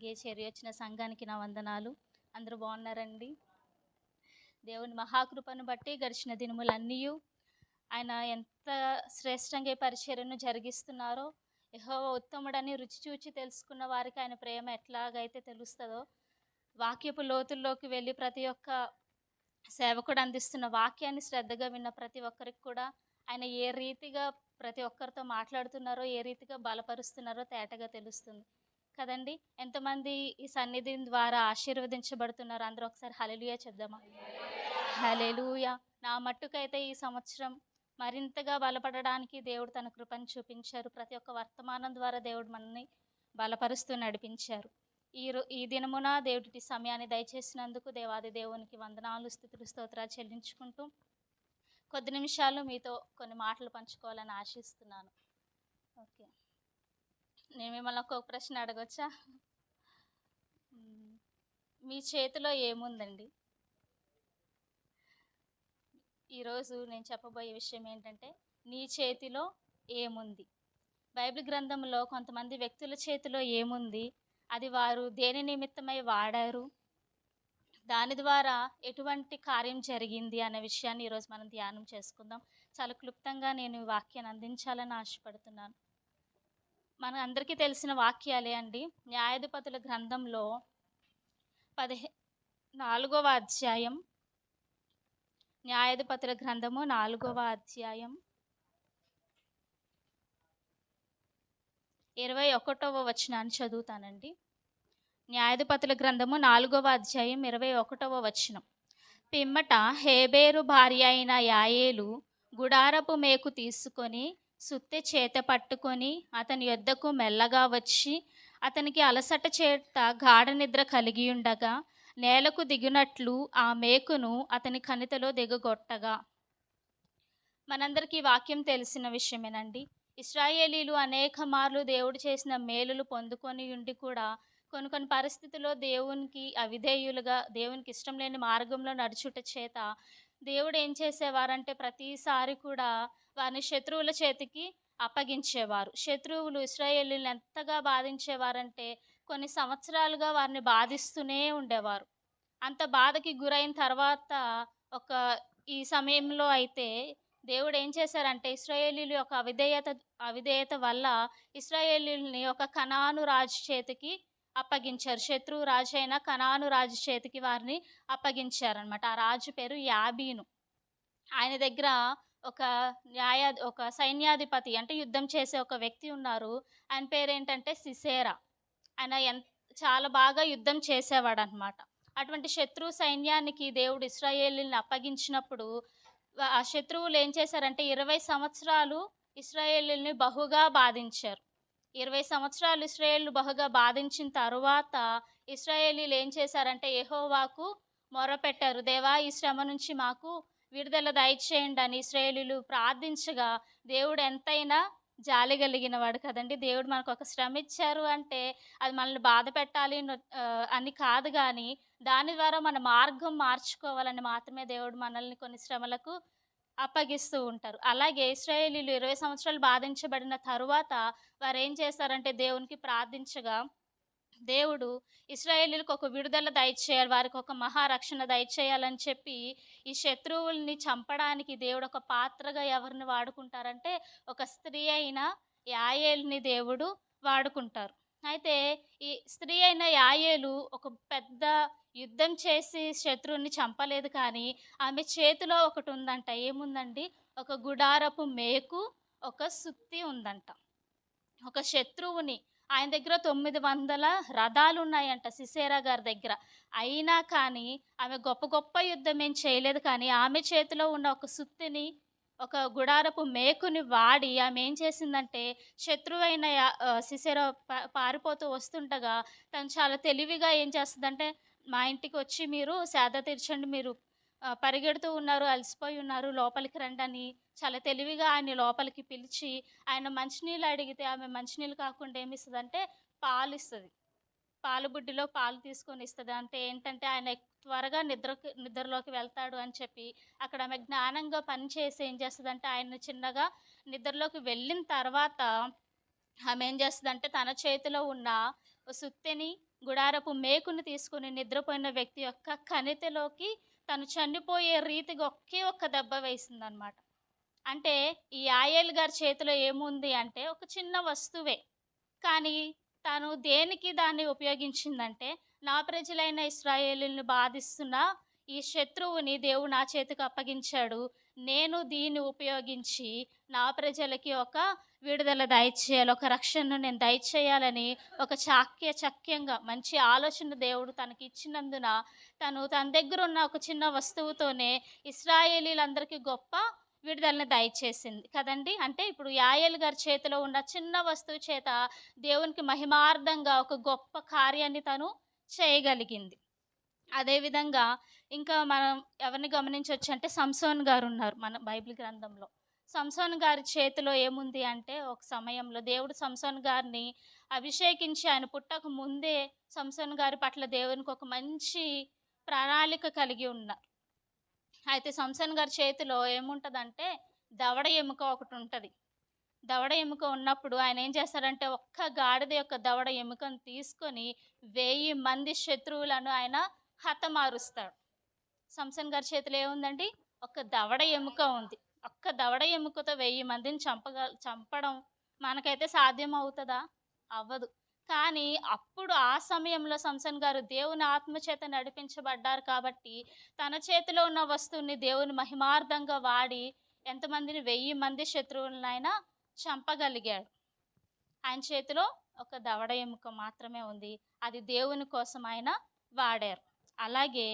అలాగే చేరి వచ్చిన సంఘానికి నా వందనాలు. అందరూ బాగున్నారండి. దేవుని మహాకృపను బట్టి గడిచిన దినములన్నీ ఆయన ఎంత శ్రేష్టంగా పరిచర్యను జరిగిస్తున్నారో యహో ఉత్తముడని రుచి చూచి తెలుసుకున్న వారికి ఆయన ప్రేమ ఎట్లాగైతే తెలుస్తుందో వాక్యపు లోతుల్లోకి వెళ్ళి ప్రతి ఒక్క సేవకుడు అందిస్తున్న వాక్యాన్ని శ్రద్ధగా విన్న ప్రతి ఒక్కరికి కూడా ఆయన ఏ రీతిగా ప్రతి ఒక్కరితో మాట్లాడుతున్నారో ఏ రీతిగా బలపరుస్తున్నారో తేటగా తెలుస్తుంది. కదండి. ఎంతమంది ఈ సన్నిధి ద్వారా ఆశీర్వదించబడుతున్నారు? అందరూ ఒకసారి హలెలుయా చెప్దామా? హలెలుయా నా మట్టుకైతే ఈ సంవత్సరం మరింతగా బలపడడానికి దేవుడు తన కృపను చూపించారు. ప్రతి ఒక్క వర్తమానం ద్వారా దేవుడు మనల్ని బలపరుస్తూ నడిపించారు. ఈ రో ఈ దినమున దేవుడి సమయాన్ని దయచేసినందుకు దేవాది దేవునికి వందనాలు స్థుతులు స్తోత్రాలు చెల్లించుకుంటూ కొద్ది నిమిషాలు మీతో కొన్ని మాటలు పంచుకోవాలని ఆశిస్తున్నాను. ఓకే. నేను మిమ్మల్ని ఒక్కొక్క ప్రశ్న అడగొచ్చా? మీ చేతిలో ఏముందండి? ఈరోజు నేను చెప్పబోయే విషయం ఏంటంటే నీ చేతిలో ఏముంది? బైబిల్ గ్రంథంలో కొంతమంది వ్యక్తుల చేతిలో ఏముంది? అది వారు దేని నిమిత్తమై వాడారు? దాని ద్వారా ఎటువంటి కార్యం జరిగింది అనే విషయాన్ని ఈరోజు మనం ధ్యానం చేసుకుందాం. చాలా క్లుప్తంగా నేను వాక్యాన్ని అందించాలని ఆశపడుతున్నాను. మన అందరికీ తెలిసిన వాక్యాలే అండి. న్యాయాధిపతుల గ్రంథంలో పదిహే నాలుగవ అధ్యాయం న్యాయాధిపతుల గ్రంథము నాలుగవ అధ్యాయం ఇరవై ఒకటవ వచనాన్ని చదువుతానండి. న్యాయాధిపతుల గ్రంథము నాలుగవ అధ్యాయం ఇరవై ఒకటవ వచనం. పిమ్మట హేబేరు భార్య అయిన యాయేలు గుడారపు మేకు తీసుకొని సుత్తె చేత పట్టుకొని అతని యొద్దకు మెల్లగా వచ్చి అతనికి అలసట చేత గాఢ నిద్ర కలిగి ఉండగా నేలకు దిగినట్లు ఆ మేకును అతని కణితలో దిగగొట్టగా. మనందరికీ వాక్యం తెలిసిన విషయమేనండి. ఇస్రాయేలీలు అనేక మార్లు దేవుడు చేసిన మేలులు పొందుకొని ఉండి కూడా కొన్ని కొన్ని పరిస్థితుల్లో దేవునికి అవిధేయులుగా దేవునికి ఇష్టం లేని మార్గంలో నడుచుట చేత దేవుడు ఏం చేసేవారంటే ప్రతిసారి కూడా వారిని శత్రువుల చేతికి అప్పగించేవారు. శత్రువులు ఇస్రాయేలీలు ఎంతగా బాధించేవారంటే కొన్ని సంవత్సరాలుగా వారిని బాధిస్తూనే ఉండేవారు. అంత బాధకి గురైన తర్వాత ఒక ఈ సమయంలో అయితే దేవుడు ఏం చేశారంటే ఇస్రాయేలీలు యొక్క అవిధేయత అవిధేయత వల్ల ఇస్రాయేలీల్ని ఒక కణాను రాజు చేతికి అప్పగించారు. శత్రువు రాజు అయిన కనాను రాజు చేతికి వారిని అప్పగించారనమాట ఆ రాజు పేరు యాబీను. ఆయన దగ్గర ఒక న్యాయ ఒక సైన్యాధిపతి అంటే యుద్ధం చేసే ఒక వ్యక్తి ఉన్నారు. ఆయన పేరు ఏంటంటే సిసేరా. ఆయన ఎంత చాలా బాగా యుద్ధం చేసేవాడు అనమాట అటువంటి శత్రు సైన్యానికి దేవుడు ఇస్రాయేలీని అప్పగించినప్పుడు ఆ శత్రువులు ఏం చేశారంటే ఇరవై సంవత్సరాలు ఇస్రాయేలీని బహుగా బాధించారు. ఇరవై సంవత్సరాలు ఇస్రాయేళ్ళు బహుగా బాధించిన తరువాత ఇస్రాయేలీలు ఏం చేశారంటే ఎహోవాకు మొరపెట్టారు. దేవా ఈ శ్రమ నుంచి మాకు విడుదల దయచేయండి అని ఇస్రాయేలీలు ప్రార్థించగా దేవుడు ఎంతైనా జాలి కలిగిన వాడు కదండి. దేవుడు మనకు ఒక శ్రమ ఇచ్చారు అంటే అది మనల్ని బాధ పెట్టాలి అని కాదు కానీ దాని ద్వారా మన మార్గం మార్చుకోవాలని మాత్రమే దేవుడు మనల్ని కొన్ని శ్రమలకు అప్పగిస్తూ ఉంటారు. అలాగే ఇస్రాయేలీలు ఇరవై సంవత్సరాలు బాధించబడిన తరువాత వారు ఏం చేస్తారంటే దేవునికి ప్రార్థించగా దేవుడు ఇస్రాయేలీలకు ఒక విడుదల దయచేయాలి వారికి ఒక మహారక్షణ దయచేయాలని చెప్పి ఈ శత్రువుల్ని చంపడానికి దేవుడు ఒక పాత్రగా ఎవరిని వాడుకుంటారంటే ఒక స్త్రీ అయిన యాయేల్ని దేవుడు వాడుకుంటారు. అయితే ఈ స్త్రీ అయిన యాయేలు ఒక పెద్ద యుద్ధం చేసి శత్రువుని చంపలేదు కానీ ఆమె చేతిలో ఒకటి ఉందంట. ఏముందండి? ఒక గుడారపు మేకు ఒక సుత్తి ఉందంట. ఒక శత్రువుని. ఆయన దగ్గర తొమ్మిది వందల రథాలు ఉన్నాయంట సిసేరా గారి దగ్గర. అయినా కానీ ఆమె గొప్ప గొప్ప యుద్ధం ఏం చేయలేదు కానీ ఆమె చేతిలో ఉన్న ఒక సుత్తిని ఒక గుడారపు మేకుని వాడి ఆమె ఏం చేసిందంటే శత్రువైన యా- పారిపోతూ వస్తుండగా తను చాలా తెలివిగా ఏం చేస్తుందంటే మా ఇంటికి వచ్చి మీరు సేద తీర్చండి మీరు పరిగెడుతూ ఉన్నారు అలసిపోయి ఉన్నారు లోపలికి రండి అని చాలా తెలివిగా ఆయన లోపలికి పిలిచి ఆయన మంచినీళ్ళు అడిగితే ఆమె మంచినీళ్ళు కాకుండా ఏమి ఇస్తుందంటే పాలు ఇస్తుంది పాలు బుడ్డిలో పాలు తీసుకొని ఇస్తుంది. అంటే ఏంటంటే ఆయన త్వరగా నిద్ర నిద్రలోకి వెళ్తాడు అని చెప్పి అక్కడ ఆమె జ్ఞానంగా పనిచేసి ఏం చేస్తుందంటే ఆయన చిన్నగా నిద్రలోకి వెళ్ళిన తర్వాత ఆమె ఏం చేస్తుందంటే తన చేతిలో ఉన్న సుత్తిని గుడారపు మేకుని తీసుకుని నిద్రపోయిన వ్యక్తి యొక్క కణితిలోకి తను చనిపోయే రీతిగా ఒకే ఒక్క దెబ్బ వేసిందనమాట. అంటే ఈ ఆయేల్ గారి చేతిలో ఏముంది అంటే ఒక చిన్న వస్తువే. కానీ తను దేనికి దాన్ని ఉపయోగించిందంటే నా ప్రజలైన ఇస్రాయేలుని బాధిస్తున్న ఈ శత్రువుని దేవుడు నా చేతికి అప్పగించాడు. నేను దీన్ని ఉపయోగించి నా ప్రజలకి ఒక విడుదల దయచేయాలి ఒక రక్షణను నేను దయచేయాలని ఒక చాక్య చక్యంగా మంచి ఆలోచన దేవుడు తనకి ఇచ్చినందున తను తన దగ్గర ఉన్న ఒక చిన్న వస్తువుతోనే ఇస్రాయేలీలందరికీ గొప్ప విడుదలని దయచేసింది. కదండి? అంటే ఇప్పుడు యాయల్ గారి చేతిలో ఉన్న చిన్న వస్తువు చేత దేవునికి మహిమార్థంగా ఒక గొప్ప కార్యాన్ని తను చేయగలిగింది. అదేవిధంగా ఇంకా మనం ఎవరిని గమనించవచ్చు అంటే సంసోన్ గారు ఉన్నారు మన బైబిల్ గ్రంథంలో. సంసోన్ గారి చేతిలో ఏముంది అంటే ఒక సమయంలో దేవుడు సంసోన్ గారిని అభిషేకించి ఆయన పుట్టక ముందే సంసోన్ గారి పట్ల దేవునికి ఒక మంచి ప్రణాళిక కలిగి ఉన్నారు. అయితే సంసోన్ గారి చేతిలో ఏముంటుందంటే దవడ ఎముక ఒకటి ఉంటుంది. దవడ ఎముక ఉన్నప్పుడు ఆయన ఏం చేస్తారంటే ఒక్క గాడిద యొక్క దవడ ఎముకను తీసుకొని వెయ్యి మంది శత్రువులను ఆయన హతమారుస్తాడు. సంసన్ గారి చేతిలో ఏముందండి? ఒక దవడ ఎముక ఉంది. ఒక్క దవడ ఎముకతో వెయ్యి మందిని చంపగ చంపడం మనకైతే సాధ్యం అవుతుందా? అవ్వదు. కానీ అప్పుడు ఆ సమయంలో సంసన్ గారు దేవుని ఆత్మచేత నడిపించబడ్డారు కాబట్టి తన చేతిలో ఉన్న వస్తువుని దేవుని మహిమార్థంగా వాడి ఎంతమందిని వెయ్యి మంది శత్రువులనైనా చంపగలిగాడు. ఆయన చేతిలో ఒక దవడ ఎముక మాత్రమే ఉంది. అది దేవుని కోసం ఆయన వాడారు. అలాగే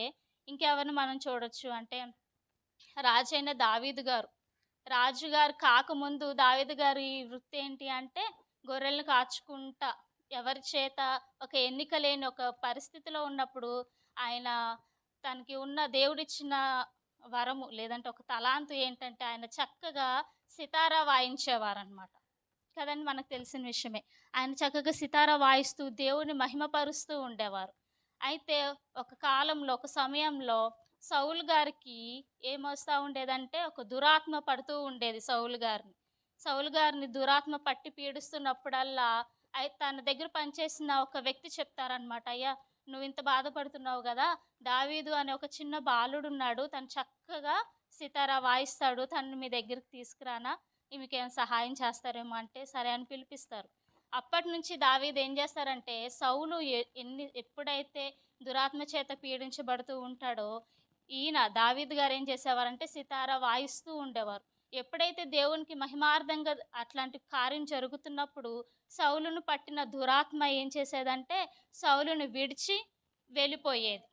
ఇంకెవరిని మనం చూడొచ్చు అంటే రాజైన దావీదు గారు. రాజుగారు కాకముందు దావీదు గారి వృత్తి ఏంటి అంటే గొర్రెలను కాచుకుంటా ఎవరి చేత ఒక ఎన్నిక లేని ఒక పరిస్థితిలో ఉన్నప్పుడు ఆయన తనకి ఉన్న దేవుడిచ్చిన వరము లేదంటే ఒక తలాంతు ఏంటంటే ఆయన చక్కగా సితారా వాయించేవారనమాట కదండి మనకు తెలిసిన విషయమే. ఆయన చక్కగా సితారా వాయిస్తూ దేవుని మహిమపరుస్తూ ఉండేవారు. అయితే ఒక కాలంలో ఒక సమయంలో సౌలు గారికి ఏమొస్తూ ఉండేదంటే ఒక దురాత్మ పడుతూ ఉండేది సౌలు గారిని. సౌలు గారిని దురాత్మ పట్టి పీడిస్తున్నప్పుడల్లా తన దగ్గర పనిచేసిన ఒక వ్యక్తి చెప్తారనమాట అయ్యా నువ్వు ఇంత బాధపడుతున్నావు కదా దావీదు అనే ఒక చిన్న బాలుడు ఉన్నాడు తను చక్కగా సితారా వాయిస్తాడు తను మీ దగ్గరికి తీసుకురానా మీకేమైనా సహాయం చేస్తారేమో అంటే సరే అని పిలిపిస్తారు. అప్పటి నుంచి దావీదు ఏం చేస్తారంటే సౌలు ఎన్ని ఎప్పుడైతే దురాత్మ చేత పీడించబడుతూ ఉంటాడో ఈయన దావీద్ గారు ఏం చేసేవారంటే సితారా వాయిస్తూ ఉండేవారు. ఎప్పుడైతే దేవునికి మహిమార్థంగా అట్లాంటి కార్యం జరుగుతున్నప్పుడు సౌలును పట్టిన దురాత్మ ఏం చేసేదంటే సౌలును విడిచి వెళ్ళిపోయేది.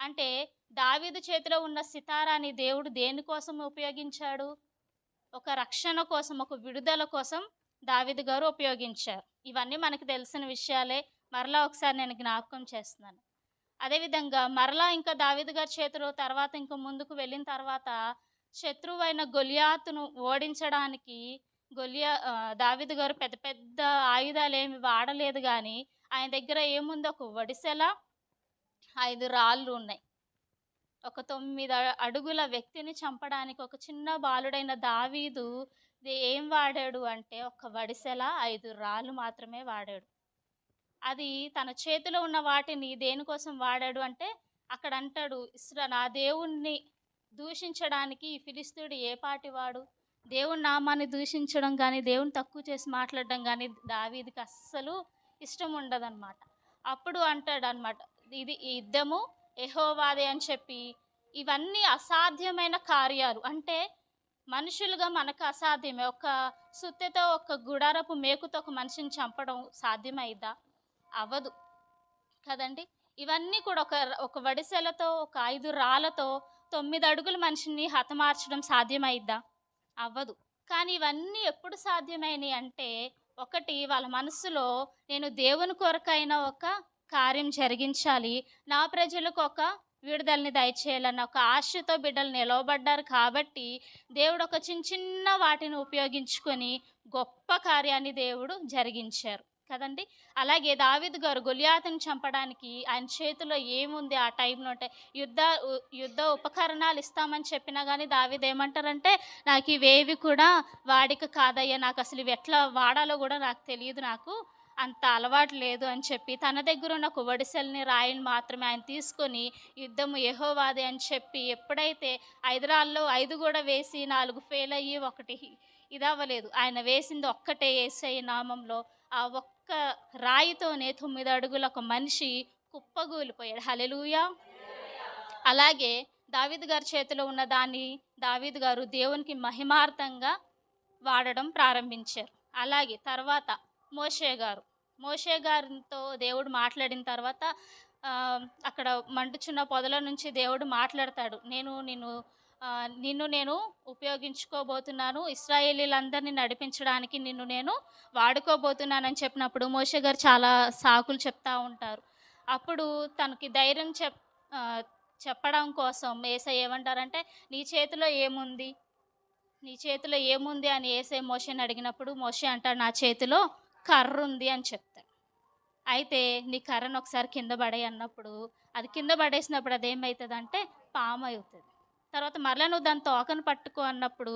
అంటే దావీదు చేతిలో ఉన్న సితారాని దేవుడు దేనికోసం ఉపయోగించాడు? ఒక రక్షణ కోసం ఒక విడుదల కోసం దావీదు గారు ఉపయోగించారు. ఇవన్నీ మనకు తెలిసిన విషయాలే. మరలా ఒకసారి నేను జ్ఞాపకం చేస్తున్నాను. అదేవిధంగా మరలా ఇంకా దావీదు గారి చేతిలో తర్వాత ఇంకా ముందుకు వెళ్ళిన తర్వాత శత్రువైన గొలియాతును ఓడించడానికి గొలియా ఆ, దావీదు గారు పెద్ద పెద్ద ఆయుధాలు ఏమి వాడలేదు కానీ ఆయన దగ్గర ఏముంది? ఒక వడిసెల ఐదు రాళ్ళు ఉన్నాయి. ఒక తొమ్మిది అడుగుల వ్యక్తిని చంపడానికి ఒక చిన్న బాలుడైన దావీదు ఏం వాడాడు అంటే ఒక వడిసెల ఐదు రాళ్ళు మాత్రమే వాడాడు. అది తన చేతిలో ఉన్న వాటిని దేనికోసం వాడాడు అంటే అక్కడ అంటాడు ఇస్రా నా దేవుణ్ణి దూషించడానికి ఈ ఫిలిస్తుడు ఏ పాటి వాడు? దేవుని నామాన్ని దూషించడం కానీ దేవుని తక్కువ చేసి మాట్లాడడం కానీ దావీదికి అస్సలు ఇష్టం ఉండదన్నమాట. అప్పుడు అంటాడు అనమాట ఇది ఈ యుద్ధము ఎహోవాదే అని చెప్పి. ఇవన్నీ అసాధ్యమైన కార్యాలు. అంటే మనుషులుగా మనకు అసాధ్యమే. ఒక సుత్తెతో ఒక గుడారపు మేకుతో ఒక మనిషిని చంపడం సాధ్యమైదా అవ్వదు. కదండి? ఇవన్నీ కూడా ఒక ఒక వడిసెలతో ఒక ఐదు రాళ్ళతో తొమ్మిది అడుగుల మనిషిని హతమార్చడం సాధ్యమైద్దా? అవ్వదు. కానీ ఇవన్నీ ఎప్పుడు సాధ్యమైనవి అంటే ఒకటి వాళ్ళ మనసులో నేను దేవుని కొరకైన ఒక కార్యం జరిగించాలి. నా ప్రజలకు ఒక విడుదలని దయచేయాలన్న ఒక ఆశతో బిడ్డలు నిలవబడ్డారు కాబట్టి దేవుడు ఒక చిన్న చిన్న వాటిని ఉపయోగించుకొని గొప్ప కార్యాన్ని దేవుడు జరిగించారు. కదండి? అలాగే దావిద్ గారు గొలియాతుని చంపడానికి ఆయన చేతిలో ఏముంది ఆ టైంలో అంటే యుద్ధ యుద్ధ ఉపకరణాలు ఇస్తామని చెప్పినా కానీ దావిద్ ఏమంటారంటే నాకు ఇవేవి కూడా వాడిక కాదయ్యా నాకు అసలు ఇవి ఎట్లా వాడాలో కూడా నాకు తెలియదు నాకు అంత అలవాటు లేదు అని చెప్పి తన దగ్గర ఉన్న ఒక వడిసెల్ని రాయిని మాత్రమే ఆయన తీసుకొని యుద్ధము యహోవాది అని చెప్పి ఎప్పుడైతే ఐదు రాళ్ళు ఐదు కూడా వేసి నాలుగు ఫెయిల్ అయ్యి ఒకటి ఇది అవ్వలేదు ఆయన వేసింది ఒక్కటే ఏసై నామంలో. ఆ ఒక్క రాయితోనే తొమ్మిది అడుగుల ఒక మనిషి కుప్పగూలిపోయాడు. హలెలుయా అలాగే దావీద్ గారి చేతిలో ఉన్న దాన్ని దావీద్ గారు దేవునికి మహిమార్థంగా వాడడం ప్రారంభించారు. అలాగే తర్వాత మోషే గారు. మోషే గారితో దేవుడు మాట్లాడిన తర్వాత అక్కడ మండుచున్న పొదల నుంచి దేవుడు మాట్లాడతాడు. నేను నిన్ను నిన్ను నేను ఉపయోగించుకోబోతున్నాను. ఇస్రాయేలీలందరినీ నడిపించడానికి నిన్ను నేను వాడుకోబోతున్నానని చెప్పినప్పుడు మోషే గారు చాలా సాకులు చెప్తా ఉంటారు. అప్పుడు తనకి ధైర్యం చెప్ చెప్పడం కోసం ఏసై ఏమంటారంటే నీ చేతిలో ఏముంది? నీ చేతిలో ఏముంది? అని ఏసై మోషేని అడిగినప్పుడు మోషే అంటాడు నా చేతిలో కర్ర ఉంది అని చెప్తాడు. అయితే నీ కర్రను ఒకసారి కింద పడే అన్నప్పుడు అది కింద పడేసినప్పుడు అది ఏమవుతుందంటే పాము అవుతుంది తర్వాత మరలా నువ్వు దాని తోకను పట్టుకో అన్నప్పుడు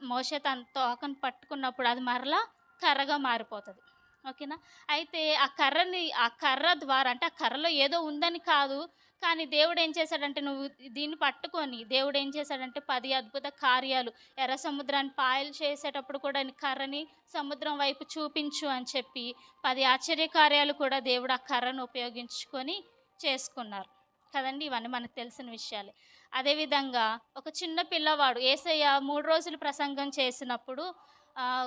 మోసే తన తోకను పట్టుకున్నప్పుడు అది మరలా కర్రగా మారిపోతుంది. ఓకేనా? అయితే ఆ కర్రని ఆ కర్ర ద్వారా అంటే ఆ కర్రలో ఏదో ఉందని కాదు కానీ దేవుడు ఏం చేశాడంటే నువ్వు దీన్ని పట్టుకొని దేవుడు ఏం చేశాడంటే పది అద్భుత కార్యాలు ఎర్ర సముద్రాన్ని పాయలు చేసేటప్పుడు కూడా నీ కర్రని సముద్రం వైపు చూపించు అని చెప్పి పది ఆశ్చర్య కార్యాలు కూడా దేవుడు ఆ కర్రను ఉపయోగించుకొని చేసుకున్నారు. కదండి? ఇవన్నీ మనకు తెలిసిన విషయాలే. అదేవిధంగా ఒక చిన్న పిల్లవాడు ఏసయ్య మూడు రోజులు ప్రసంగం చేసినప్పుడు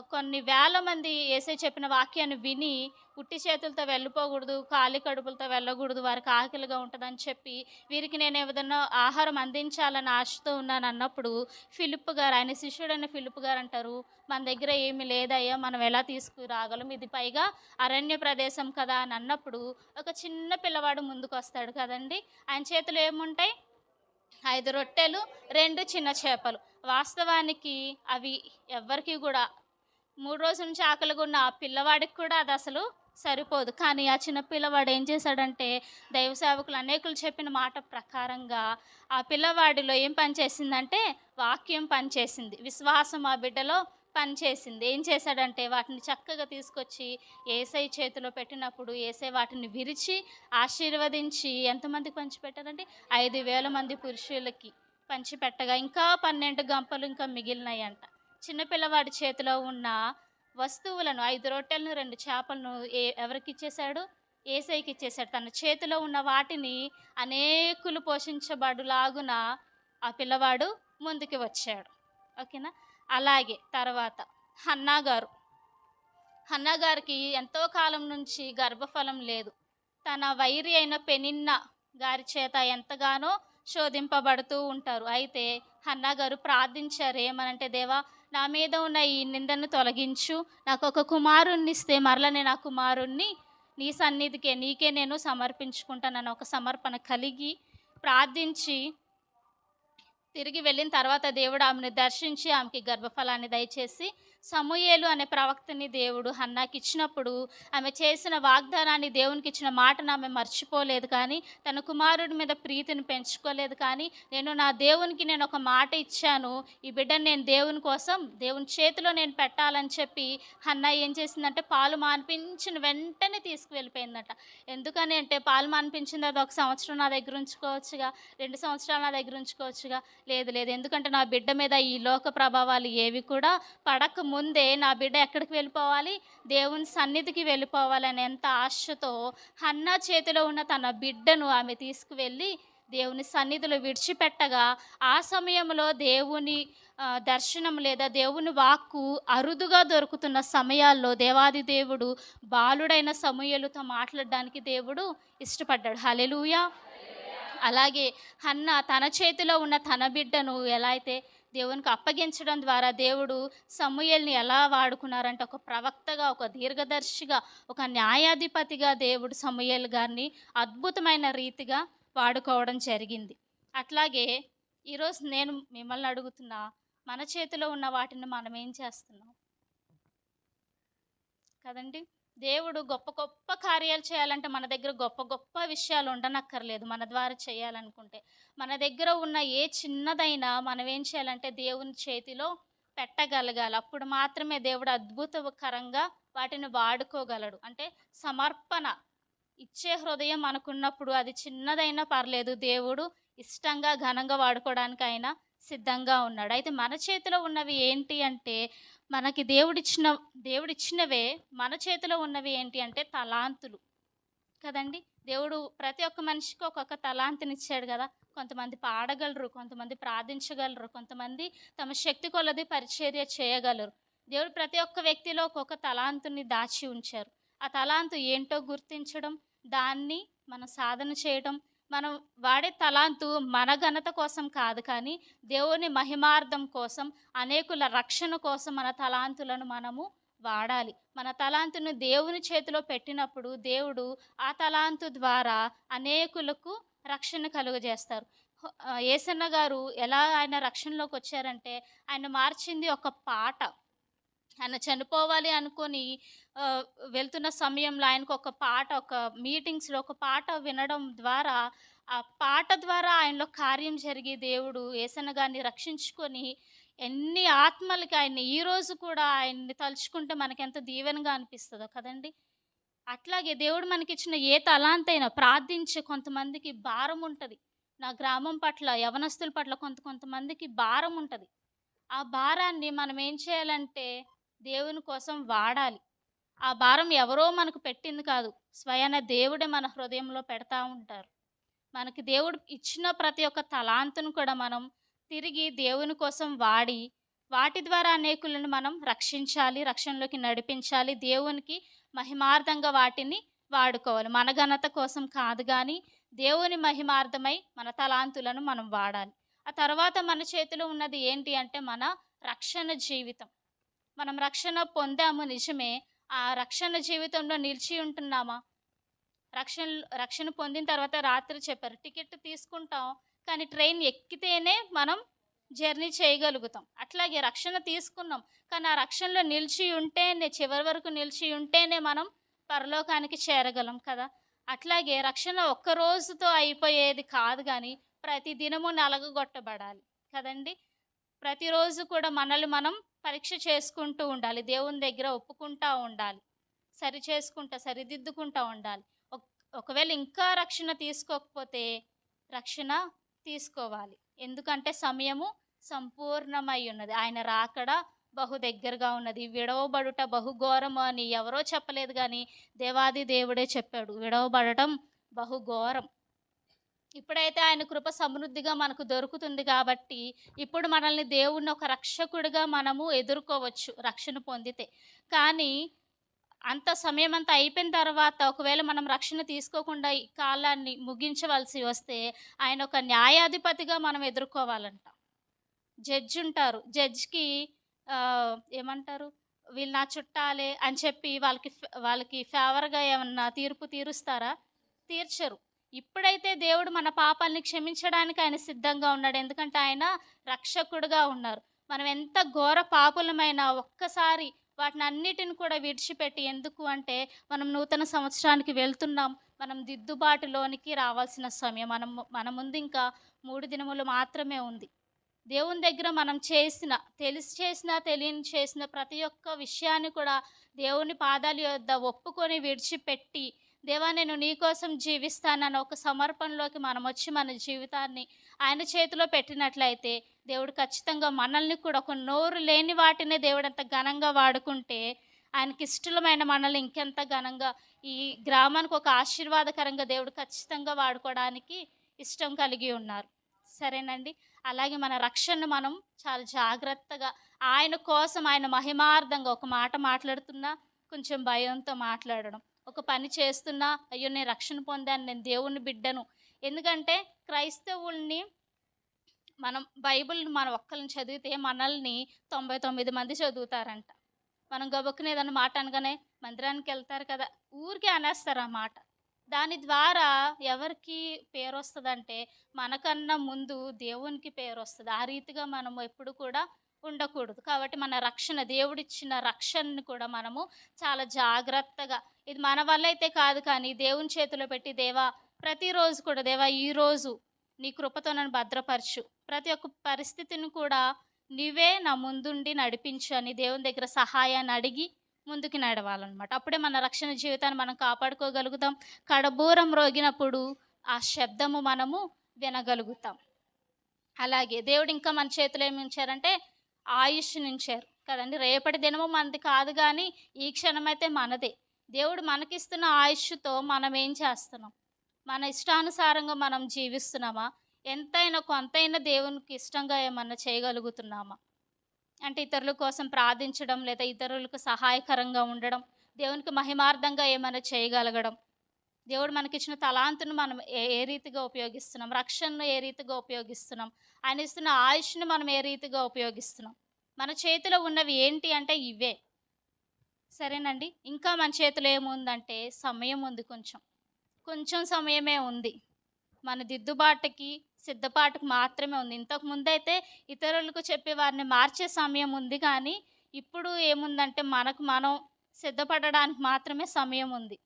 కొన్ని వేల మంది ఏసై చెప్పిన వాక్యాన్ని విని ఉట్టి చేతులతో వెళ్ళిపోకూడదు ఖాళీ కడుపులతో వెళ్ళకూడదు వారికి ఆకలిగా ఉంటుందని చెప్పి వీరికి నేను ఏదైనా ఆహారం అందించాలని ఆశతో ఉన్నాను అన్నప్పుడు ఫిలిప్ గారు ఆయన శిష్యుడైన ఫిలిప్ గారు అంటారు మన దగ్గర ఏమీ లేదయ్యా మనం ఎలా తీసుకురాగలం? ఇది పైగా అరణ్య ప్రదేశం కదా అని అన్నప్పుడు ఒక చిన్న పిల్లవాడు ముందుకు వస్తాడు కదండి. ఆయన చేతులు ఏముంటాయి? ఐదు రొట్టెలు రెండు చిన్న చేపలు. వాస్తవానికి అవి ఎవ్వరికి కూడా మూడు రోజుల నుంచి ఆకలిగా ఉన్న ఆ పిల్లవాడికి కూడా అది అసలు సరిపోదు. కానీ ఆ చిన్న పిల్లవాడు ఏం చేశాడంటే దైవ సేవకులు అనేకులు చెప్పిన మాట ప్రకారంగా ఆ పిల్లవాడిలో ఏం పనిచేసిందంటే వాక్యం పనిచేసింది. విశ్వాసం ఆ బిడ్డలో పనిచేసింది ఏం చేశాడంటే వాటిని చక్కగా తీసుకొచ్చి ఏసై చేతిలో పెట్టినప్పుడు ఏసై వాటిని విరిచి ఆశీర్వదించి ఎంతమందికి పంచిపెట్టారంటే ఐదు వేల మంది పురుషులకి పంచిపెట్టగా ఇంకా పన్నెండు గంపలు ఇంకా మిగిలినాయంట. చిన్నపిల్లవాడి చేతిలో ఉన్న వస్తువులను ఐదు రొట్టెలను రెండు చేపలను ఏ ఎవరికి ఇచ్చేశాడు? ఏసైకి ఇచ్చేశాడు. తన చేతిలో ఉన్న వాటిని అనేకులు పోషించబడులాగున ఆ పిల్లవాడు ముందుకు వచ్చాడు. ఓకేనా? అలాగే తర్వాత హన్నా గారు. హన్నా గారికి ఎంతో కాలం నుంచి గర్భఫలం లేదు. తన వైరి అయిన పెనిన్న గారి చేత ఎంతగానో శోధింపబడుతూ ఉంటారు. అయితే హన్నా గారు ప్రార్థించారు ఏమనంటే దేవా నా మీద ఉన్న ఈ నిందను తొలగించు. నాకు ఒక కుమారుణ్ణి ఇస్తే మరల నేను ఆ కుమారుణ్ణి నీ సన్నిధికే నీకే నేను సమర్పించుకుంటానని ఒక సమర్పణ కలిగి ప్రార్థించి తిరిగి వెళ్ళిన తర్వాత దేవుడు ఆమెను దర్శించి ఆమెకి గర్భఫలాన్ని దయచేసి సమూయేలు అనే ప్రవక్తని దేవుడు హన్నాకి ఇచ్చినప్పుడు ఆమె చేసిన వాగ్దానాన్ని దేవునికి ఇచ్చిన మాటను ఆమె మర్చిపోలేదు కానీ తన కుమారుడి మీద ప్రీతిని పెంచుకోలేదు కానీ నేను నా దేవునికి నేను ఒక మాట ఇచ్చాను ఈ బిడ్డను నేను దేవుని కోసం దేవుని చేతిలో నేను పెట్టాలని చెప్పి హన్నా ఏం చేసిందంటే పాలు మాన్పించిన వెంటనే తీసుకువెళ్ళిపోయిందట. ఎందుకని అంటే పాలు మాన్పించిన తర్వాత ఒక సంవత్సరం నా దగ్గర ఉంచుకోవచ్చుగా రెండు సంవత్సరాలు నా దగ్గర ఉంచుకోవచ్చుగా. లేదు లేదు. ఎందుకంటే నా బిడ్డ మీద ఈ లోక ప్రభావాలు ఏవి కూడా పడక ముందే నా బిడ్డ ఎక్కడికి వెళ్ళిపోవాలి? దేవుని సన్నిధికి వెళ్ళిపోవాలని ఎంత ఆశతో హన్నా చేతిలో ఉన్న తన బిడ్డను ఆమె తీసుకువెళ్ళి దేవుని సన్నిధిలో విడిచిపెట్టగా ఆ సమయంలో దేవుని దర్శనం లేదా దేవుని వాక్కు అరుదుగా దొరుకుతున్న సమయాల్లో దేవాది దేవుడు బాలుడైన సమూహలతో మాట్లాడడానికి దేవుడు ఇష్టపడ్డాడు. హలెలుయా అలాగే హన్న తన చేతిలో ఉన్న తన బిడ్డను ఎలా అయితే దేవునికి అప్పగించడం ద్వారా దేవుడు సమూయల్ని ఎలా వాడుకున్నారంటే ఒక ప్రవక్తగా ఒక దీర్ఘదర్శిగా ఒక న్యాయాధిపతిగా దేవుడు సమూయల్ గారిని అద్భుతమైన రీతిగా వాడుకోవడం జరిగింది. అట్లాగే ఈరోజు నేను మిమ్మల్ని అడుగుతున్నా మన చేతిలో ఉన్న వాటిని మనం ఏం చేస్తున్నాం? కదండి? దేవుడు గొప్ప గొప్ప కార్యాలు చేయాలంటే మన దగ్గర గొప్ప గొప్ప విషయాలు ఉండనక్కర్లేదు. మన ద్వారా చేయాలనుకుంటే మన దగ్గర ఉన్న ఏ చిన్నదైనా మనం ఏం చేయాలంటే దేవుని చేతిలో పెట్టగలగాలి. అప్పుడు మాత్రమే దేవుడు అద్భుతకరంగా వాటిని వాడుకోగలడు. అంటే సమర్పణ. ఇచ్చే హృదయం మనకున్నప్పుడు అది చిన్నదైనా పర్లేదు. దేవుడు ఇష్టంగా ఘనంగా వాడుకోవడానికి ఆయన సిద్ధంగా ఉన్నాడు. అయితే మన చేతిలో ఉన్నవి ఏంటి అంటే మనకి దేవుడిచ్చిన దేవుడిచ్చినవే మన చేతిలో ఉన్నవి ఏంటి అంటే తలాంతులు కదండి. దేవుడు ప్రతి ఒక్క మనిషికి ఒక్కొక్క తలాంతినిచ్చాడు కదా. కొంతమంది పాడగలరు కొంతమంది ప్రార్థించగలరు కొంతమంది తమ శక్తి కొలది పరిచర్య చేయగలరు. దేవుడు ప్రతి ఒక్క వ్యక్తిలో ఒక్కొక్క తలాంతుని దాచి ఉంచారు. ఆ తలాంతు ఏంటో గుర్తించడం దాన్ని మనం సాధన చేయడం మనం వాడే తలాంతు మన ఘనత కోసం కాదు కానీ దేవుని మహిమార్థం కోసం అనేకుల రక్షణ కోసం మన తలాంతులను మనము వాడాలి. మన తలాంతును దేవుని చేతిలో పెట్టినప్పుడు దేవుడు ఆ తలాంతు ద్వారా అనేకులకు రక్షణ కలుగజేస్తారు. ఏసన్న యేసన్న గారు ఎలా ఆయన రక్షణలోకి వచ్చారంటే ఆయన మార్చింది ఒక పాట. ఆయన చనిపోవాలి అనుకొని వెళ్తున్న సమయంలో ఆయనకు ఒక పాట ఒక మీటింగ్స్లో ఒక పాట వినడం ద్వారా ఆ పాట ద్వారా ఆయనలో కార్యం జరిగి దేవుడు ఏసన్న గారిని రక్షించుకొని ఎన్ని ఆత్మలకి ఆయన్ని ఈ రోజు కూడా ఆయన్ని తలుచుకుంటే మనకి ఎంత దీవెనగా అనిపిస్తుందో కదండి. అట్లాగే దేవుడు మనకిచ్చిన ఏ తలాంతైనా ప్రార్థించే కొంతమందికి భారం ఉంటుంది. నా గ్రామం పట్ల యవనస్తుల పట్ల కొంత కొంతమందికి భారం ఉంటుంది. ఆ భారాన్ని మనం ఏం చేయాలంటే దేవుని కోసం వాడాలి. ఆ భారం ఎవరో మనకు పెట్టింది కాదు. స్వయాన దేవుడే మన హృదయంలో పెడతా ఉంటారు. మనకి దేవుడు ఇచ్చిన ప్రతి ఒక్క తలాంతును కూడా మనం తిరిగి దేవుని కోసం వాడి వాటి ద్వారా అనేకులను మనం రక్షించాలి రక్షణలోకి నడిపించాలి దేవునికి మహిమార్థంగా వాటిని వాడుకోవాలి. మన ఘనత కోసం కాదు కానీ దేవుని మహిమార్థమై మన తలాంతులను మనం వాడాలి. ఆ తర్వాత మన చేతిలో ఉన్నది ఏంటి అంటే మన రక్షణ జీవితం. మనం రక్షణ పొందాము నిజమే. ఆ రక్షణ జీవితంలో నిలిచి ఉంటున్నామా? రక్షణ రక్షణ పొందిన తర్వాత రాత్రి చెప్పారు. టికెట్ తీసుకుంటాం కానీ ట్రైన్ ఎక్కితేనే మనం జర్నీ చేయగలుగుతాం. అట్లాగే రక్షణ తీసుకున్నాం కానీ ఆ రక్షణలో నిలిచి ఉంటేనే చివరి వరకు నిలిచి ఉంటేనే మనం పరలోకానికి చేరగలం కదా. అట్లాగే రక్షణ ఒక్క రోజుతో అయిపోయేది కాదు కానీ ప్రతి దినము నలగగొట్టబడాలి కదండి. ప్రతిరోజు కూడా మనల్ని మనం పరీక్ష చేసుకుంటూ ఉండాలి. దేవుని దగ్గర ఒప్పుకుంటా ఉండాలి. సరి చేసుకుంటా సరిదిద్దుకుంటా ఉండాలి. ఒక్- ఒకవేళ ఇంకా రక్షణ తీసుకోకపోతే రక్షణ తీసుకోవాలి. ఎందుకంటే సమయము సంపూర్ణమై ఉన్నది. ఆయన రాకడ బహు దగ్గరగా ఉన్నది. విడవబడుట బహుఘోరము అని ఎవరో చెప్పలేదు కానీ దేవాది దేవుడే చెప్పాడు. విడవబడటం బహుఘోరం. ఇప్పుడైతే ఆయన కృప సమృద్ధిగా మనకు దొరుకుతుంది కాబట్టి ఇప్పుడు మనల్ని దేవుణ్ణి ఒక రక్షకుడిగా మనము ఎదుర్కోవచ్చు రక్షణ పొందితే. కానీ అంత సమయం అంతా అయిపోయిన తర్వాత ఒకవేళ మనం రక్షణ తీసుకోకుండా ఈ కాలాన్ని ముగించవలసి వస్తే ఆయన ఒక న్యాయాధిపతిగా మనం ఎదుర్కోవాలంట. జడ్జి ఉంటారు. జడ్జికి ఏమంటారు? వీళ్ళు నా చుట్టాలే అని చెప్పి వాళ్ళకి వాళ్ళకి ఫేవర్గా ఏమన్నా తీర్పు తీరుస్తారా? తీర్చరు. ఇప్పుడైతే దేవుడు మన పాపాలని క్షమించడానికి ఆయన సిద్ధంగా ఉన్నాడు. ఎందుకంటే ఆయన రక్షకుడుగా ఉన్నారు. మనం ఎంత ఘోర పాపులమైనా ఒక్కసారి వాటిని అన్నిటిని కూడా విడిచిపెట్టి ఎందుకు అంటే మనం నూతన సంవత్సరానికి వెళ్తున్నాం. మనం దిద్దుబాటులోనికి రావాల్సిన సమయం. మనం మన ముందు ఇంకా మూడు దినములు మాత్రమే ఉంది. దేవుని దగ్గర మనం చేసిన తెలిసి చేసిన తెలియని చేసిన ప్రతి ఒక్క విషయాన్ని కూడా దేవుని పాదాల యొద్ద ఒప్పుకొని విడిచిపెట్టి దేవా నేను నీ కోసం జీవిస్తానన్న ఒక సమర్పణలోకి మనం వచ్చి మన జీవితాన్ని ఆయన చేతిలో పెట్టినట్లయితే దేవుడు ఖచ్చితంగా మనల్ని కూడా ఒక నోరు లేని వాటినే దేవుడు అంత ఘనంగా వాడుకుంటే ఆయనకి ఇష్టమైన మనల్ని ఇంకెంత ఘనంగా ఈ గ్రామానికి ఒక ఆశీర్వాదకరంగా దేవుడు ఖచ్చితంగా వాడుకోవడానికి ఇష్టం కలిగి ఉన్నారు. సరేనండి. అలాగే మన రక్షణను మనం చాలా జాగ్రత్తగా ఆయన కోసం ఆయన మహిమార్థంగా ఒక మాట మాట్లాడుతున్నా కొంచెం భయంతో మాట్లాడడం. ఒక పని చేస్తున్నా అయ్యో నేను రక్షణ పొందాను నేను దేవుని బిడ్డను. ఎందుకంటే క్రైస్తవుల్ని మనం బైబిల్ మన ఒక్కరిని చదివితే మనల్ని తొంభై తొమ్మిది మంది చదువుతారంట. మనం గబుక్కుని మాట అనగానే మందిరానికి వెళ్తారు కదా ఊరికే అనేస్తారు ఆ మాట. దాని ద్వారా ఎవరికి పేరు వస్తుందంటే మనకన్నా ముందు దేవునికి పేరు వస్తుంది ఆ రీతిగా మనము ఎప్పుడు కూడా ఉండకూడదు. కాబట్టి మన రక్షణ దేవుడిచ్చిన రక్షణని కూడా మనము చాలా జాగ్రత్తగా ఇది మన వల్ల అయితే కాదు కానీ దేవుని చేతిలో పెట్టి దేవా ప్రతిరోజు కూడా దేవా ఈ రోజు నీ కృపతో నన్ను భద్రపరచు. ప్రతి ఒక్క పరిస్థితిని కూడా నీవే నా ముందుండి నడిపించు అని దేవుని దగ్గర సహాయాన్ని అడిగి ముందుకు నడవాలన్నమాట. అప్పుడే మన రక్షణ జీవితాన్ని మనం కాపాడుకోగలుగుతాం. కడబూరం రోగినప్పుడు ఆ శబ్దము మనము వినగలుగుతాం. అలాగే దేవుడు ఇంకా మన చేతిలో ఏమి ఉంచారంటే ఆయుష్నించారు. కదండి? రేపటి దినము మనది కాదు కానీ ఈ క్షణమైతే మనదే. దేవుడు మనకిస్తున్న ఆయుష్తో మనం ఏం చేస్తున్నాం? మన ఇష్టానుసారంగా మనం జీవిస్తున్నామా? ఎంతైనా కొంతైనా దేవునికి ఇష్టంగా ఏమన్నా చేయగలుగుతున్నామా? అంటే ఇతరుల కోసం ప్రార్థించడం లేదా ఇతరులకు సహాయకరంగా ఉండడం దేవునికి మహిమార్థంగా ఏమైనా చేయగలగడం దేవుడు మనకిచ్చిన తలాంతును మనం ఏ ఏ రీతిగా ఉపయోగిస్తున్నాం? రక్షణను ఏ రీతిగా ఉపయోగిస్తున్నాం? ఆయన ఇస్తున్న ఆయుష్ను మనం ఏ రీతిగా ఉపయోగిస్తున్నాం? మన చేతిలో ఉన్నవి ఏంటి అంటే ఇవే. సరేనండి? ఇంకా మన చేతిలో ఏముందంటే సమయం ఉంది కొంచెం. కొంచెం సమయమే ఉంది. మన దిద్దుబాటుకి సిద్ధపాటుకు మాత్రమే ఉంది. ఇంతకు ముందైతే ఇతరులకు చెప్పే వారిని మార్చే సమయం ఉంది కానీ ఇప్పుడు ఏముందంటే మనకు మనం సిద్ధపడడానికి మాత్రమే సమయం ఉంది.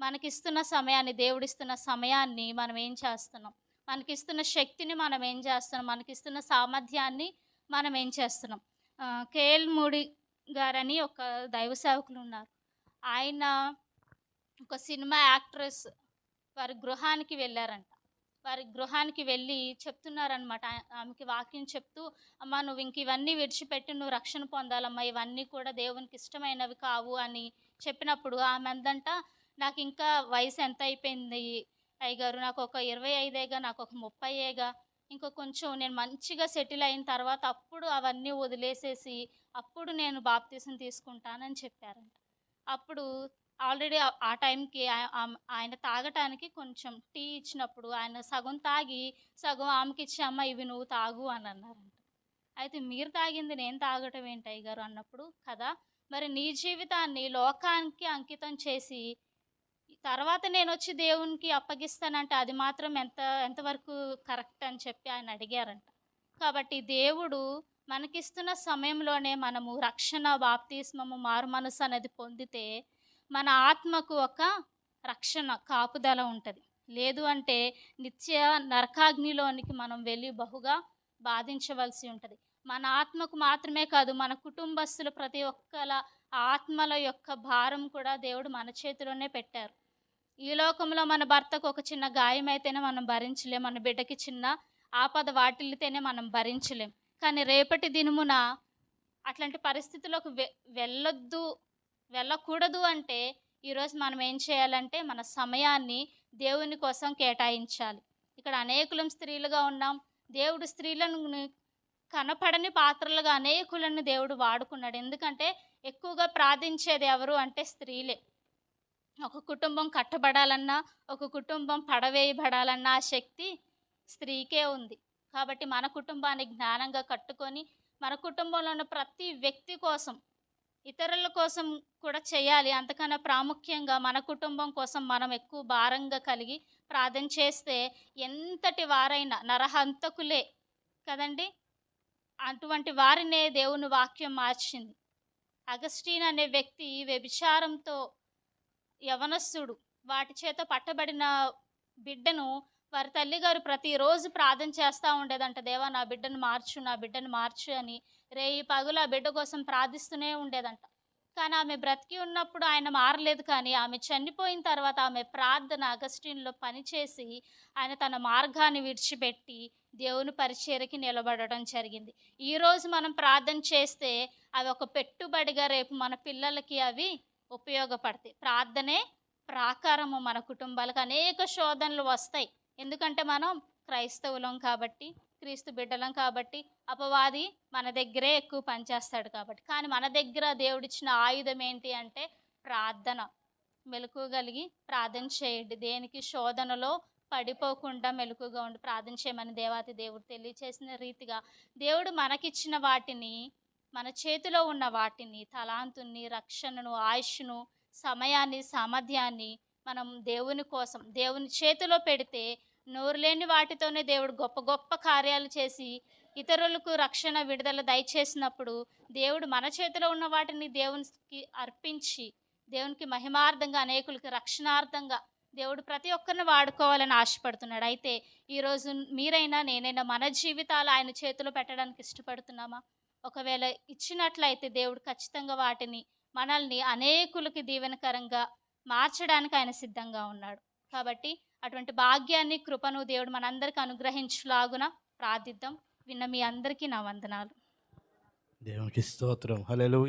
మనకిస్తున్న సమయాన్ని దేవుడిస్తున్న సమయాన్ని మనం ఏం చేస్తున్నాం? మనకిస్తున్న శక్తిని మనం ఏం చేస్తున్నాం? మనకిస్తున్న సామర్థ్యాన్ని మనం ఏం చేస్తున్నాం? కేఎల్ మూడి గారని ఒక దైవ సేవకులు ఉన్నారు. ఆయన ఒక సినిమా యాక్ట్రెస్ వారి గృహానికి వెళ్ళారంట. వారి గృహానికి వెళ్ళి చెప్తున్నారనమాట ఆమెకి వాక్యం చెప్తూ అమ్మ నువ్వు ఇంక ఇవన్నీ విడిచిపెట్టి నువ్వు రక్షణ పొందాలమ్మా. ఇవన్నీ కూడా దేవునికి ఇష్టమైనవి కావు అని చెప్పినప్పుడు ఆమె అందంట నాకు ఇంకా వయసు ఎంత అయిపోయింది అయ్యగారు నాకు ఒక ఇరవై ఐదేగా నాకు ఒక ముప్పై ఏగా ఇంకా కొంచెం నేను మంచిగా సెటిల్ అయిన తర్వాత అప్పుడు అవన్నీ వదిలేసేసి అప్పుడు నేను బాప్తీసం తీసుకుంటానని చెప్పారంట. అప్పుడు ఆల్రెడీ ఆ టైంకి ఆయన తాగటానికి కొంచెం టీ ఇచ్చినప్పుడు ఆయన సగం తాగి సగం ఆమెకి ఇచ్చి అమ్మ ఇవి నువ్వు తాగు అని అన్నారంట అయితే మీరు తాగింది నేను తాగటం ఏంటి అయ్యగారు? అన్నప్పుడు కదా మరి నీ జీవితాన్ని లోకానికి అంకితం చేసి తర్వాత నేను వచ్చి దేవునికి అప్పగిస్తానంటే అది మాత్రం ఎంత ఎంతవరకు కరెక్ట్ అని చెప్పి ఆయన అడిగారంట. కాబట్టి దేవుడు మనకిస్తున్న సమయంలోనే మనము రక్షణ బాప్తిస్మము మారు మనసు అనేది పొందితే మన ఆత్మకు ఒక రక్షణ కాపుదల ఉంటుంది. లేదు అంటే నిత్య నరకాగ్నిలోనికి మనం వెళ్ళి బహుగా బాధించవలసి ఉంటుంది. మన ఆత్మకు మాత్రమే కాదు మన కుటుంబస్తులు ప్రతి ఒక్కల ఆత్మల యొక్క భారం కూడా దేవుడు మన చేతిలోనే పెట్టారు. ఈ లోకంలో మన భర్తకు ఒక చిన్న గాయం అయితేనే మనం భరించలేం మన బిడ్డకి చిన్న ఆపద వాటిల్లితేనే మనం భరించలేం. కానీ రేపటి దినమున అట్లాంటి పరిస్థితులకు వె వెళ్ళొద్దు వెళ్ళకూడదు అంటే ఈరోజు మనం ఏం చేయాలంటే మన సమయాన్ని దేవుని కోసం కేటాయించాలి. ఇక్కడ అనేకులం స్త్రీలుగా ఉన్నాం. దేవుడు స్త్రీలను కనపడని పాత్రలుగా అనేకులను దేవుడు వాడుకున్నాడు. ఎందుకంటే ఎక్కువగా ప్రార్థించేది ఎవరు అంటే స్త్రీలే. ఒక కుటుంబం కట్టబడాలన్నా ఒక కుటుంబం పడవేయబడాలన్నా ఆ శక్తి స్త్రీకే ఉంది. కాబట్టి మన కుటుంబాన్ని జ్ఞానంగా కట్టుకొని మన కుటుంబంలో ఉన్న ప్రతి వ్యక్తి కోసం ఇతరుల కోసం కూడా చేయాలి. అంతకన్నా ప్రాముఖ్యంగా మన కుటుంబం కోసం మనం ఎక్కువ భారంగా కలిగి ప్రార్థన చేస్తే ఎంతటి వారైనా నరహంతకులే కదండి? అటువంటి వారినే దేవుని వాక్యం మార్చింది. అగస్టీన్ అనే వ్యక్తి వ్యభిచారంతో యవనస్సుడు. వాటి చేత పట్టబడిన బిడ్డను వారి తల్లిగారు ప్రతిరోజు ప్రార్థన చేస్తూ ఉండేదంట. దేవా నా బిడ్డను మార్చు నా బిడ్డను మార్చు అని. రేయి పగులు ఆ బిడ్డ కోసం ప్రార్థిస్తూనే ఉండేదంట. కానీ ఆమె బ్రతికి ఉన్నప్పుడు ఆయన మారలేదు కానీ ఆమె చనిపోయిన తర్వాత ఆమె ప్రార్థన అగస్టిన్లో పనిచేసి ఆయన తన మార్గాన్ని విడిచిపెట్టి దేవుని పరిచయకి నిలబడటం జరిగింది. ఈరోజు మనం ప్రార్థన చేస్తే అవి ఒక పెట్టుబడిగా రేపు మన పిల్లలకి అవి ఉపయోగపడతాయి. ప్రార్థనే ప్రాకారము మన కుటుంబాలకు అనేక శోధనలు వస్తాయి. ఎందుకంటే మనం క్రైస్తవులం కాబట్టి క్రీస్తు బిడ్డలం కాబట్టి అపవాది మన దగ్గరే ఎక్కువ పనిచేస్తాడు కాబట్టి. కానీ మన దగ్గర దేవుడిచ్చిన ఆయుధం ఏంటి అంటే ప్రార్థన. మెలకుగలిగి ప్రార్థన చేయండి. దేనికి శోధనలో పడిపోకుండా మెలకుగా ఉండి ప్రార్థన చేయమని దేవాతి దేవుడు తెలియచేసిన రీతిగా దేవుడు మనకిచ్చిన వాటిని మన చేతిలో ఉన్న వాటిని తలాంతుని రక్షణను ఆయుష్ను సమయాన్ని సామర్థ్యాన్ని మనం దేవుని కోసం దేవుని చేతిలో పెడితే నోరు లేని వాటితోనే దేవుడు గొప్ప గొప్ప కార్యాలు చేసి ఇతరులకు రక్షణ విడుదల దయచేసినప్పుడు దేవుడు మన చేతిలో ఉన్న వాటిని దేవునికి అర్పించి దేవునికి మహిమార్థంగా అనేకులకి రక్షణార్థంగా దేవుడు ప్రతి ఒక్కరిని వాడుకోవాలని ఆశపడుతున్నాడు. అయితే ఈరోజు మీరైనా నేనైనా మన జీవితాలు ఆయన చేతిలో పెట్టడానికి ఇష్టపడుతున్నామా? ఒకవేళ ఇచ్చినట్లయితే దేవుడు ఖచ్చితంగా వాటిని మనల్ని అనేకులకి దీవెనకరంగా మార్చడానికి ఆయన సిద్ధంగా ఉన్నాడు. కాబట్టి అటువంటి భాగ్యాన్ని కృపను దేవుడు మనందరికీ అనుగ్రహించులాగున ప్రార్థిద్దాం. విన్న మీ అందరికీ నా వందనాలు. దేవునికి స్తోత్రం. హలో